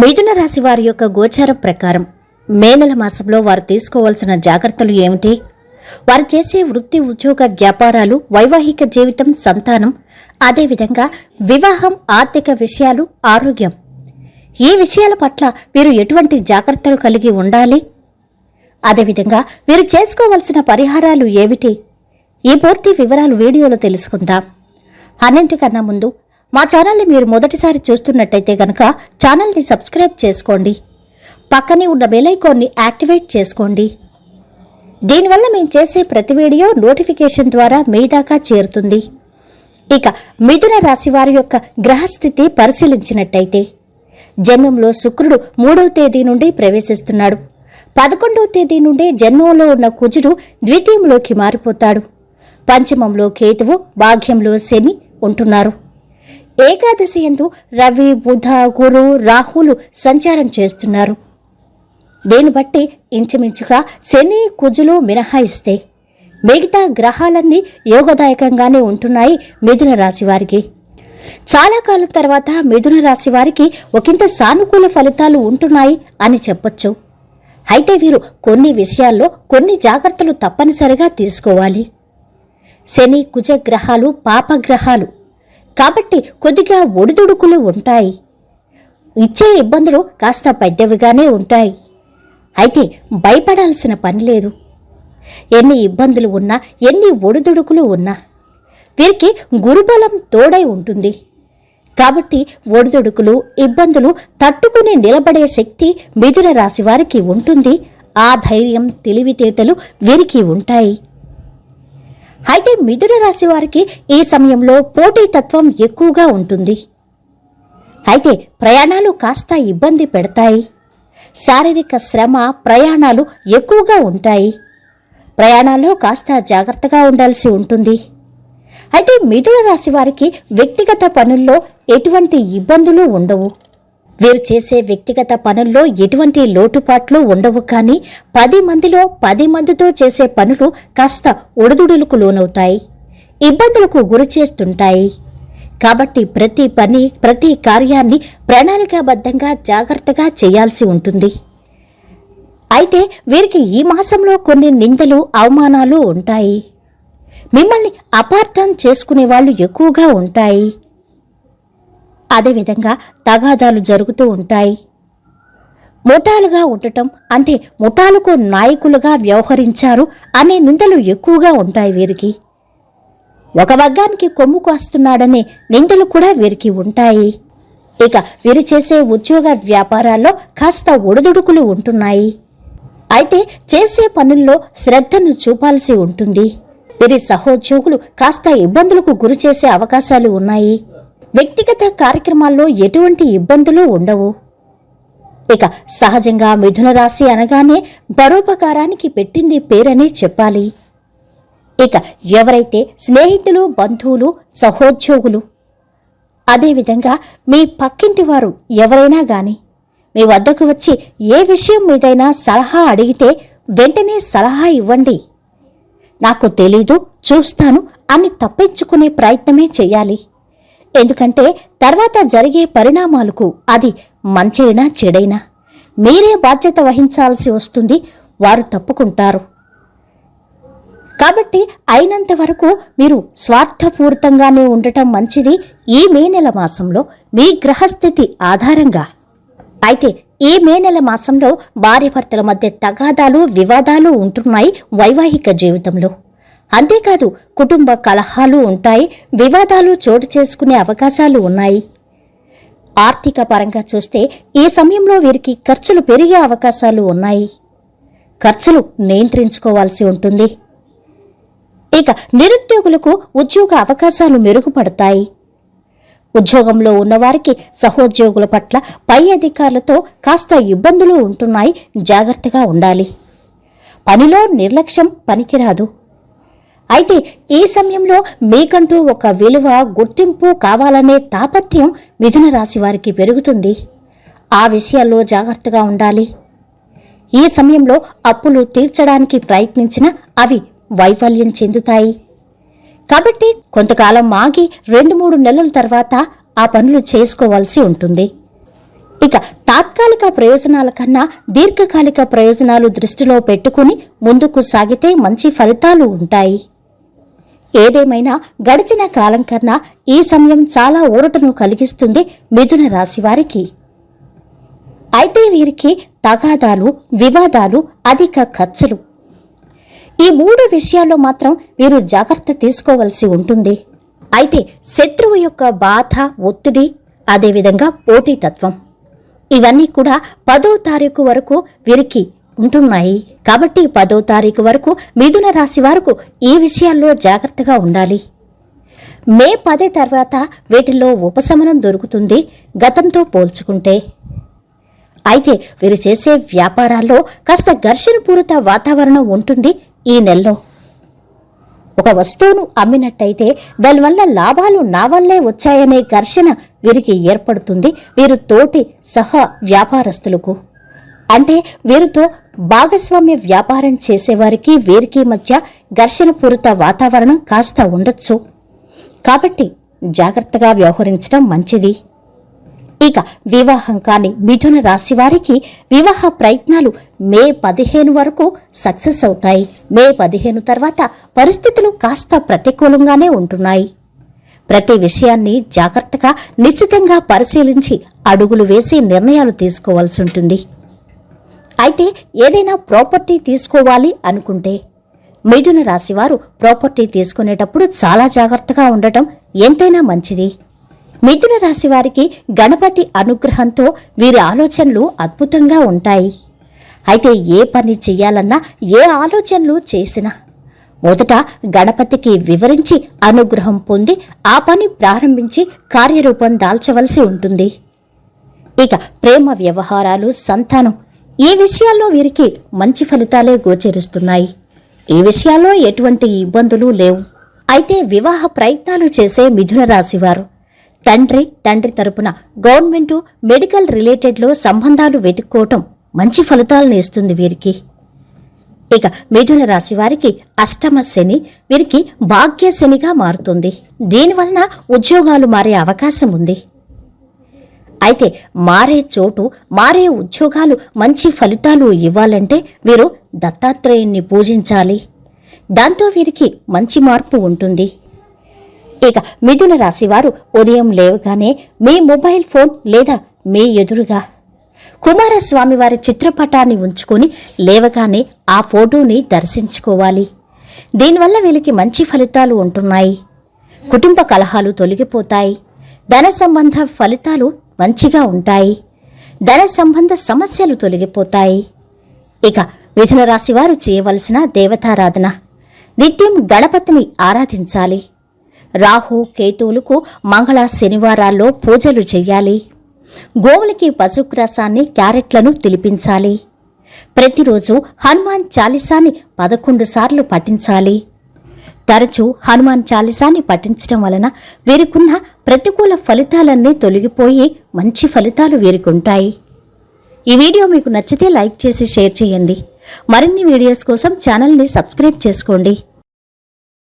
మిథున రాశి వారి యొక్క గోచారం ప్రకారం మే నెల మాసంలో వారు తీసుకోవాల్సిన జాగ్రత్తలు ఏమిటి? వారు చేసే వృత్తి ఉద్యోగ వ్యాపారాలు వైవాహిక జీవితం సంతానం అదేవిధంగా వివాహం ఆర్థిక విషయాలు ఆరోగ్యం. ఈ విషయాల పట్ల వీరు ఎటువంటి జాగ్రత్తలు కలిగి ఉండాలి? అదేవిధంగా వీరు చేసుకోవాల్సిన పరిహారాలు ఏమిటి? ఈ పూర్తి వివరాలు వీడియోలో తెలుసుకుందాం. అన్నింటికన్నా ముందు మా ఛానల్ని మీరు మొదటిసారి చూస్తున్నట్టయితే కనుక ఛానల్ని సబ్స్క్రైబ్ చేసుకోండి. పక్కనే ఉన్న బెలైకాన్ని యాక్టివేట్ చేసుకోండి. దీనివల్ల మేము చేసే ప్రతి వీడియో నోటిఫికేషన్ ద్వారా మీ దాకా చేరుతుంది. ఇక మిథున రాశి వారి యొక్క గ్రహస్థితి పరిశీలించినట్టయితే జన్మంలో శుక్రుడు మూడవ తేదీ నుండి ప్రవేశిస్తున్నాడు. పదకొండవ తేదీ నుండి జన్మంలో ఉన్న కుజుడు ద్వితీయంలోకి మారిపోతాడు. పంచమంలో కేతువు భాగ్యంలో శని ఉంటున్నారు. ఏకాదశి ఎందు రవి బుధ గురు రాహులు సంచారం చేస్తున్నారు. దీన్ని బట్టి ఇంచుమించుగా శని కుజులు మినహాయిస్తే మిగతా గ్రహాలన్నీ యోగదాయకంగానే ఉంటున్నాయి మిథున రాశి వారికి. చాలా కాలం తర్వాత మిథున రాశి వారికి ఒకంత సానుకూల ఫలితాలు ఉంటున్నాయి అని చెప్పొచ్చు. అయితే వీరు కొన్ని విషయాల్లో కొన్ని జాగ్రత్తలు తప్పనిసరిగా తీసుకోవాలి. శని కుజ గ్రహాలు పాపగ్రహాలు కాబట్టి కొద్దిగా ఒడిదుడుకులు ఉంటాయి. ఇచ్చే ఇబ్బందులు కాస్త పెద్దవిగానే ఉంటాయి. అయితే భయపడాల్సిన పని లేదు. ఎన్ని ఇబ్బందులు ఉన్నా ఎన్ని ఒడిదుడుకులు ఉన్నా వీరికి గురుబలం తోడై ఉంటుంది. కాబట్టి ఒడిదుడుకులు ఇబ్బందులు తట్టుకుని నిలబడే శక్తి మిథున రాశి వారికి ఉంటుంది. ఆ ధైర్యం తెలివితేటలు వీరికి ఉంటాయి. అయితే మిథున రాశి వారికి ఈ సమయంలో పోటీ తత్వం ఎక్కువగా ఉంటుంది. అయితే ప్రయాణాలు కాస్త ఇబ్బంది పెడతాయి. శారీరక శ్రమ ప్రయాణాలు ఎక్కువగా ఉంటాయి. ప్రయాణాల్లో కాస్త జాగ్రత్తగా ఉండాల్సి ఉంటుంది. అయితే మిథున రాశి వారికి వ్యక్తిగత పనుల్లో ఎటువంటి ఇబ్బందులు ఉండవు. వీరు చేసే వ్యక్తిగత పనుల్లో ఎటువంటి లోటుపాట్లు ఉండవు కానీ పది మందిలో పది మందితో చేసే పనులు కాస్త ఒడిదుడులకు లోనవుతాయి ఇబ్బందులకు గురి చేస్తుంటాయి. కాబట్టి ప్రతి పని ప్రతి కార్యాన్ని ప్రణాళికాబద్ధంగా జాగ్రత్తగా చేయాల్సి ఉంటుంది. అయితే వీరికి ఈ మాసంలో కొన్ని నిందలు అవమానాలు ఉంటాయి. మిమ్మల్ని అపార్థం చేసుకునే వాళ్ళు ఎక్కువగా ఉంటాయి. అదేవిధంగా తగాదాలు జరుగుతూ ఉంటాయి. ముఠాలుగా ఉండటం అంటే ముఠాలకు నాయకులుగా వ్యవహరించారు అనే నిందలు ఎక్కువగా ఉంటాయి వీరికి. ఒక వర్గానికి కొమ్ము కాస్తున్నాడనే నిందలు కూడా వీరికి ఉంటాయి. ఇక వీరు చేసే ఉద్యోగ వ్యాపారాల్లో కాస్త ఒడిదుడుకులు ఉంటున్నాయి. అయితే చేసే పనుల్లో శ్రద్ధను చూపాల్సి ఉంటుంది. వీరి సహోద్యోగులు కాస్త ఇబ్బందులకు గురి చేసే అవకాశాలు ఉన్నాయి. వ్యక్తిగత కార్యక్రమాల్లో ఎటువంటి ఇబ్బందులు ఉండవు. ఇక సహజంగా మిథున రాశి అనగానే పరోపకారానికి పెట్టింది పేరని చెప్పాలి. ఇక ఎవరైతే స్నేహితులు బంధువులు సహోద్యోగులు అదేవిధంగా మీ పక్కింటి వారు ఎవరైనా గాని మీ వద్దకు వచ్చి ఏ విషయం మీదైనా సలహా అడిగితే వెంటనే సలహా ఇవ్వండి. నాకు తెలీదు చూస్తాను అని తప్పించుకునే ప్రయత్నమే చేయాలి. ఎందుకంటే తర్వాత జరిగే పరిణామాలకు అది మంచైనా చెడైనా మీరే బాధ్యత వహించాల్సి వస్తుంది వారు తప్పుకుంటారు. కాబట్టి అయినంత వరకు మీరు స్వార్థపూరితంగానే ఉండటం మంచిది ఈ మే నెల మాసంలో మీ గ్రహస్థితి ఆధారంగా. అయితే ఈ మే నెల మాసంలో భార్యాభర్తల మధ్య తగాదాలు వివాదాలు ఉంటున్నాయి వైవాహిక జీవితంలో. అంతేకాదు కుటుంబ కలహాలు ఉంటాయి వివాదాలు చోటు చేసుకునే అవకాశాలు ఉన్నాయి. ఆర్థిక పరంగా చూస్తే ఈ సమయంలో వీరికి ఖర్చులు పెరిగే అవకాశాలు ఉన్నాయి. ఖర్చులు నియంత్రించుకోవాల్సి ఉంటుంది. ఇక నిరుద్యోగులకు ఉద్యోగ అవకాశాలు మెరుగుపడతాయి. ఉద్యోగంలో ఉన్నవారికి సహోద్యోగుల పట్ల పై అధికారులతో కాస్త ఇబ్బందులు ఉంటున్నాయి జాగ్రత్తగా ఉండాలి. పనిలో నిర్లక్ష్యం పనికిరాదు. అయితే ఈ సమయంలో మీకంటూ ఒక విలువ గుర్తింపు కావాలనే తాపత్యం మిథున రాశి వారికి పెరుగుతుంది. ఆ విషయాల్లో జాగ్రత్తగా ఉండాలి. ఈ సమయంలో అప్పులు తీర్చడానికి ప్రయత్నించిన అవి వైఫల్యం చెందుతాయి. కాబట్టి కొంతకాలం ఆగి రెండు మూడు నెలల తర్వాత ఆ పనులు చేసుకోవాల్సి ఉంటుంది. ఇక తాత్కాలిక ప్రయోజనాల కన్నా దీర్ఘకాలిక ప్రయోజనాలు దృష్టిలో పెట్టుకుని ముందుకు సాగితే మంచి ఫలితాలు ఉంటాయి. ఏదేమైనా గడిచిన కాలం కన్నా ఈ సమయం చాలా ఊరటను కలిగిస్తుంది మిథున రాశి వారికి. అయితే వీరికి తగాదాలు వివాదాలు అధిక ఖర్చులు. ఈ మూడు విషయాల్లో మాత్రం వీరు జాగ్రత్త తీసుకోవలసి ఉంటుంది. అయితే శత్రువు యొక్క బాధ ఒత్తిడి అదేవిధంగా పోటీతత్వం. ఇవన్నీ కూడా పదో తారీఖు వరకు వీరికి ఉంటున్నాయి. కాబట్టి పదో తారీఖు వరకు మిథున రాశి వరకు ఈ విషయాల్లో జాగ్రత్తగా ఉండాలి. మే పదే తర్వాత వీటిల్లో ఉపశమనం దొరుకుతుంది గతంతో పోల్చుకుంటే. అయితే వీరు చేసే వ్యాపారాల్లో కాస్త ఘర్షణపూరిత వాతావరణం ఉంటుంది ఈ నెలలో. ఒక వస్తువును అమ్మినట్టయితే దానివల్ల లాభాలు నా వల్లే వచ్చాయనే ఘర్షణ వీరికి ఏర్పడుతుంది. వీరు తోటి సహా వ్యాపారస్తులకు. అంటే వీరితో భాగస్వామ్య వ్యాపారం చేసేవారికి వీరికి మధ్య ఘర్షణపూరిత వాతావరణం కాస్త ఉండొచ్చు. కాబట్టి జాగ్రత్తగా వ్యవహరించడం మంచిది. ఇక వివాహం కాని మిథున రాశి వారికి వివాహ ప్రయత్నాలు మే పదిహేను వరకు సక్సెస్ అవుతాయి. మే పదిహేను తర్వాత పరిస్థితులు కాస్త ప్రతికూలంగానే ఉంటున్నాయి. ప్రతి విషయాన్ని జాగ్రత్తగా నిశ్చితంగా పరిశీలించి అడుగులు వేసి నిర్ణయాలు తీసుకోవాల్సి ఉంటుంది. అయితే ఏదైనా ప్రాపర్టీ తీసుకోవాలి అనుకుంటే మిథున రాశివారు ప్రాపర్టీ తీసుకునేటప్పుడు చాలా జాగ్రత్తగా ఉండటం ఎంతైనా మంచిది. మిథున రాశి వారికి గణపతి అనుగ్రహంతో వీరి ఆలోచనలు అద్భుతంగా ఉంటాయి. అయితే ఏ పని చేయాలన్నా ఏ ఆలోచనలు చేసినా మొదట గణపతికి వివరించి అనుగ్రహం పొంది ఆ పని ప్రారంభించి కార్యరూపం దాల్చవలసి ఉంటుంది. ఇక ప్రేమ వ్యవహారాలు సంతానం ఈ విషయాల్లో వీరికి మంచి ఫలితాలే గోచరిస్తున్నాయి. ఈ విషయాల్లో ఎటువంటి ఇబ్బందులు లేవు. అయితే వివాహ ప్రయత్నాలు చేసే మిథున రాశివారు. తండ్రి తండ్రి తరపున గవర్నమెంటు మెడికల్ రిలేటెడ్లో సంబంధాలు వెతుక్కోవటం మంచి ఫలితాలను ఇస్తుంది వీరికి. ఇక మిథున రాశి వారికి అష్టమ శని వీరికి భాగ్య శనిగా మారుతుంది. దీనివలన ఉద్యోగాలు మారే అవకాశం ఉంది. అయితే మారే చోటు మారే ఉద్యోగాలు మంచి ఫలితాలు ఇవ్వాలంటే వీరు దత్తాత్రేయుణ్ణి పూజించాలి. దాంతో వీరికి మంచి మార్పు ఉంటుంది. ఇక మిథున రాశివారు ఉదయం లేవగానే మీ మొబైల్ ఫోన్ లేదా మీ ఎదురుగా కుమారస్వామి వారి చిత్రపటాన్ని ఉంచుకొని లేవగానే ఆ ఫోటోని దర్శించుకోవాలి. దీనివల్ల వీళ్ళకి మంచి ఫలితాలు ఉంటున్నాయి. కుటుంబ కలహాలు తొలగిపోతాయి. ధన సంబంధ ఫలితాలు మంచిగా ఉంటాయి. ధన సంబంధ సమస్యలు తొలగిపోతాయి. ఇక మిథున రాశి వారు చేయవలసిన దేవతారాధన. నిత్యం గణపతిని ఆరాధించాలి. రాహు కేతువులకు మంగళ శనివారాల్లో పూజలు చెయ్యాలి గోవులకి పశుగ్రాసాన్ని క్యారెట్లను తిలిపించాలి. ప్రతిరోజు హనుమాన్ చాలీసాని పదకొండు సార్లు పఠించాలి. తరచూ హనుమాన్ చాలీసాన్ని పఠించడం వలన వీరికున్న ప్రతికూల ఫలితాలన్నీ తొలగిపోయి మంచి ఫలితాలు వీరికుంటాయి. ఈ వీడియో మీకు నచ్చితే లైక్ చేసి షేర్ చేయండి. మరిన్ని వీడియోస్ కోసం ఛానల్ని సబ్స్క్రైబ్ చేసుకోండి.